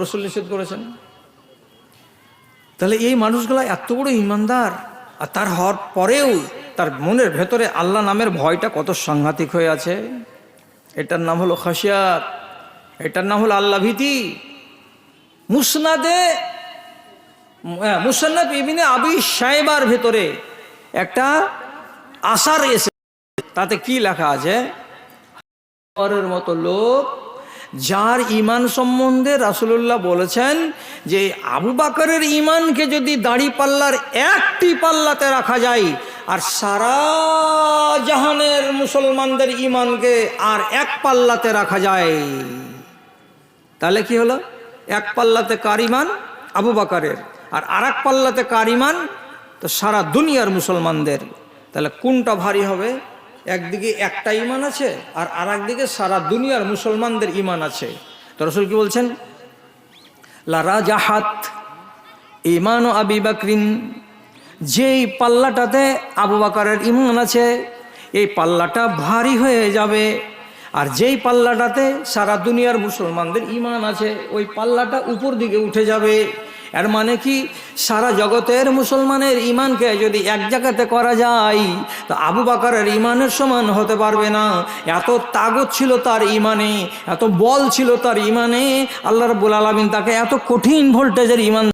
রসুল নিষেধ করেছেন। তাহলে এই মানুষগুলো এত বড় ইমানদার আর তার হওয়ার পরেও তার মনের ভেতরে আল্লাহ নামের ভয়টা কত সাংঘাতিক হয়ে আছে। এটার নাম হলো খাসিয়াত এটার নাম হলো আল্লাহ ভীতি। মুসনাদে হ্যাঁ, মুসান্নাফ ইবিনে আবি সাহেবার ভেতরে একটা আশার এসে তাতে কি লেখা আছে? মতো লোক যার ইমান সম্বন্ধে রাসুলুল্লাহ বলেছেন যে আবু বাকরের ইমানকে যদি দাড়ি পাল্লার একটি পাল্লাতে রাখা যায়, আর সারা জাহানের মুসলমানদের ইমানকে আর এক পাল্লাতে রাখা যায়, তাহলে কি হলো? এক পাল্লাতে কার ইমান আবু বাকারের। আর আর এক পাল্লাতে কার ইমান তো সারা দুনিয়ার মুসলমানদের। তাহলে কোনটা ভারী হবে? একদিকে একটা ইমান আছে আর আর একদিকে সারা দুনিয়ার মুসলমানদের ইমান আছে। তো রসুল কি বলছেন? লারা জাহাত ইমান ও আবি বাকরিন। যেই পাল্লাটাতে আবু বাকারের ইমান আছে, এই পাল্লাটা ভারী হয়ে যাবে। আর যেই পাল্লাটাতে সারা দুনিয়ার মুসলমানদের ইমান আছে, ওই পাল্লাটা উপর দিকে উঠে যাবে। এর মানে কি? সারা জগতের মুসলমানের ইমানকে যদি এক জায়গাতে করা যায়, তো আবু বাকারের ইমানের সমান হতে পারবে না। এত তাগত ছিল তার ইমানে এত বল ছিল তার ইমানে আল্লাহ রবুল আলমিন তাকে এত কঠিন ভোল্টেজের ইমান